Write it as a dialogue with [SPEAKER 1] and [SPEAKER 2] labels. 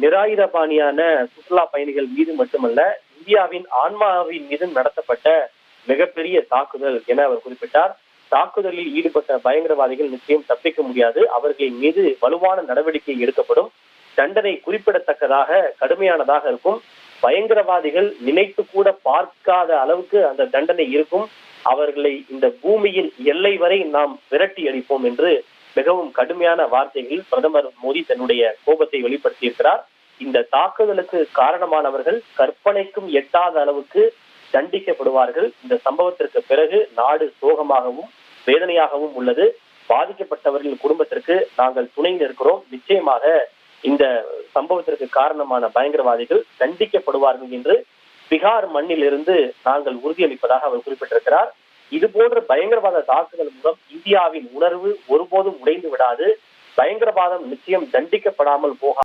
[SPEAKER 1] நிராயுதபாணியான சுற்றுலா பயணிகள் மீது மட்டுமல்ல இந்தியாவின் ஆன்மாவின் மீது நடத்தப்பட்ட மிகப்பெரிய தாக்குதல் என அவர் குறிப்பிட்டார். தாக்குதலில் ஈடுபட்ட பயங்கரவாதிகள் நிச்சயம் தப்பிக்க முடியாது. அவர்களின் மீது வலுவான நடவடிக்கை எடுக்கப்படும். தண்டனை குறிப்பிடத்தக்கதாக கடுமையானதாக இருக்கும். பயங்கரவாதிகள் நினைத்து கூட பார்க்காத அளவுக்கு அந்த தண்டனை இருக்கும். அவர்களை இந்த பூமியின் எல்லை வரை நாம் விரட்டி அடிப்போம் என்று மிகவும் கடுமையான வார்த்தைகளில் பிரதமர் மோடி தன்னுடைய கோபத்தை வெளிப்படுத்தியிருக்கிறார். இந்த தாக்குதலுக்கு காரணமானவர்கள் கற்பனைக்கும் எட்டாத அளவுக்கு தண்டிக்கப்படுவார்கள். இந்த சம்பவத்திற்கு பிறகு நாடு சோகமாகவும் வேதனையாகவும் உள்ளது. பாதிக்கப்பட்டவர்களின் குடும்பத்திற்கு நாங்கள் துணை நிற்கிறோம் நிச்சயமாக இந்த சம்பவத்திற்கு காரணமான பயங்கரவாதிகள் தண்டிக்கப்படுவார்கள் என்று பீகார் மண்ணிலிருந்து நாங்கள் உறுதியளிப்பதாக அவர் குறிப்பிட்டிருக்கிறார். இது போன்ற பயங்கரவாத தாக்குதல் மூலம் இந்தியாவின் உணர்வு ஒருபோதும் உடைந்து விடாது. பயங்கரவாதம் நிச்சயம் தண்டிக்கப்படாமல் போகாது